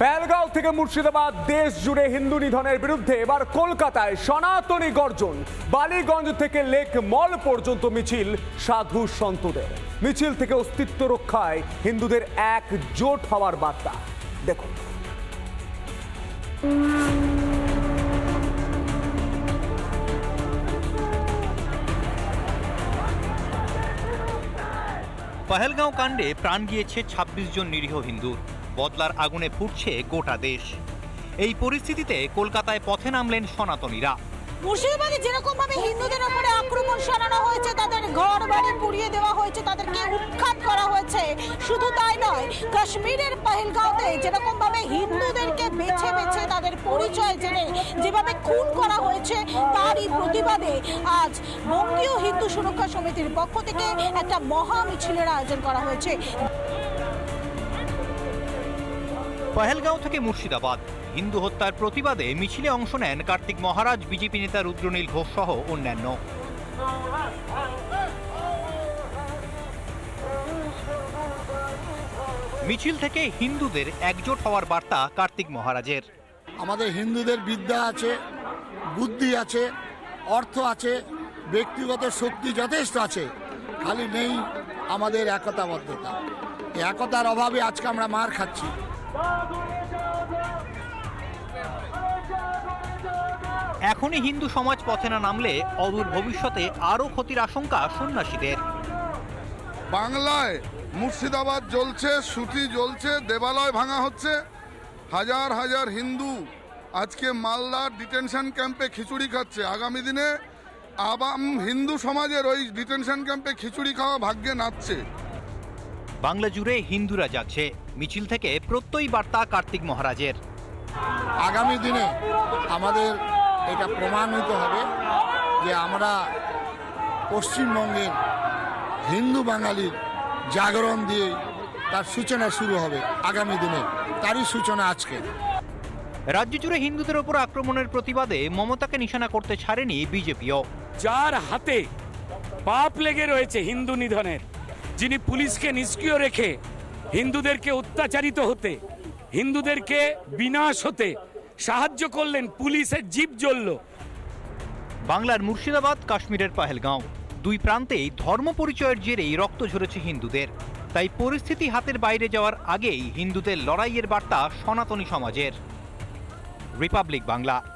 প্যালগাঁও থেকে মুর্শিদাবাদ, দেশ জুড়ে হিন্দু নিধনের বিরুদ্ধে এবার কলকাতায় সনাতনী গর্জন। বালিগঞ্জ থেকে লেক মল পর্যন্ত মিছিল সাধু সন্তদের। মিছিল থেকে অস্তিত্ব রক্ষায় হিন্দুদের এক জোট হওয়ার বার্তা। দেখুন। পহেলগাঁও কাণ্ডে প্রাণ গিয়েছে ২৬ জন নিরীহ হিন্দুর বদলার আগুনে ফুটছে গোটা দেশ। এই পরিস্থিতিতে কলকাতায় পথে নামলেন সনাতনীরা। মুর্শিদাবাদে যেরকম ভাবে হিন্দুদের উপরে আক্রমণ চালানো হয়েছে, তাদের ঘর বাড়ি পুড়িয়ে দেওয়া হয়েছে, তাদেরকে উৎখাত করা হয়েছে। শুধু তাই নয়, কাশ্মীরের পহেলগাঁওতে যেরকম ভাবে হিন্দুদেরকে বেছে বেছে তাদের পরিচয় জেনে যেভাবে খুন করা হয়েছে, তারই প্রতিবাদে আজ বঙ্গীয় হিন্দু সুরক্ষা সমিতির পক্ষ থেকে একটা মহা মিছিলের আয়োজন করা হয়েছে। পহেলগাঁও থেকে মুর্শিদাবাদ। হিন্দু হত্যার প্রতিবাদে মিছিলে অংশ নেন কার্তিক মহারাজ, বিজেপি নেতা রুদ্রনীল ঘোষ সহ অন্যান্য। মিছিল থেকে হিন্দুদের একজোট হওয়ার বার্তা কার্তিক মহারাজের। আমাদের হিন্দুদের বিদ্যা আছে, বুদ্ধি আছে, অর্থ আছে, ব্যক্তিগত শক্তি যথেষ্ট আছে, খালি নেই আমাদের একতাবদ্ধতা। একতার অভাবে আজকে আমরা মার খাচ্ছি। এখনই হিন্দু সমাজ পথে না নামলে অদূর ভবিষ্যতে আরও ক্ষতির আশঙ্কা সন্ন্যাসীদের। বাংলায় মুর্শিদাবাদ জ্বলছে, সুতি জ্বলছে, দেবালয় ভাঙা হচ্ছে। হাজার হাজার হিন্দু আজকে মালদার ডিটেনশন ক্যাম্পে খিচুড়ি খাচ্ছে। আগামী দিনে আবাম হিন্দু সমাজের ওই ডিটেনশন ক্যাম্পে খিচুড়ি খাওয়া ভাগ্যে নাচছে। বাংলা জুড়ে হিন্দুরা যাচ্ছে। মিছিল থেকে প্রত্যয়ী বার্তা কার্তিক মহারাজের। আগামী দিনে আমাদের এটা প্রমাণিত হবে যে আমরা পশ্চিমবঙ্গের হিন্দু বাঙালির জাগরণ দিয়ে তার সূচনা শুরু হবে আগামী দিনে। তারই সূচনা আজকে। রাজ্য জুড়ে হিন্দুদের ওপর আক্রমণের প্রতিবাদে মমতাকে নিশানা করতে ছাড়েনি বিজেপিও। যার হাতে পাপ লেগে রয়েছে হিন্দু নিধনের। যিনি পুলিশকে নিষ্ক্রিয় রেখে হিন্দুদেরকে অত্যাচারিত হতে, হিন্দুদেরকে বিনাশ হতে সাহায্য করলেন, পুলিশের জীব জ্বলল। বাংলার মুর্শিদাবাদ, কাশ্মীরের পাহেলগাঁও। দুই প্রান্তেই ধর্ম পরিচয়ের জেরেই রক্ত ঝরেছে হিন্দুদের। তাই পরিস্থিতি হাতের বাইরে যাওয়ার আগেই হিন্দুদের লড়াইয়ের বার্তা সনাতনী সমাজের। রিপাবলিক বাংলা।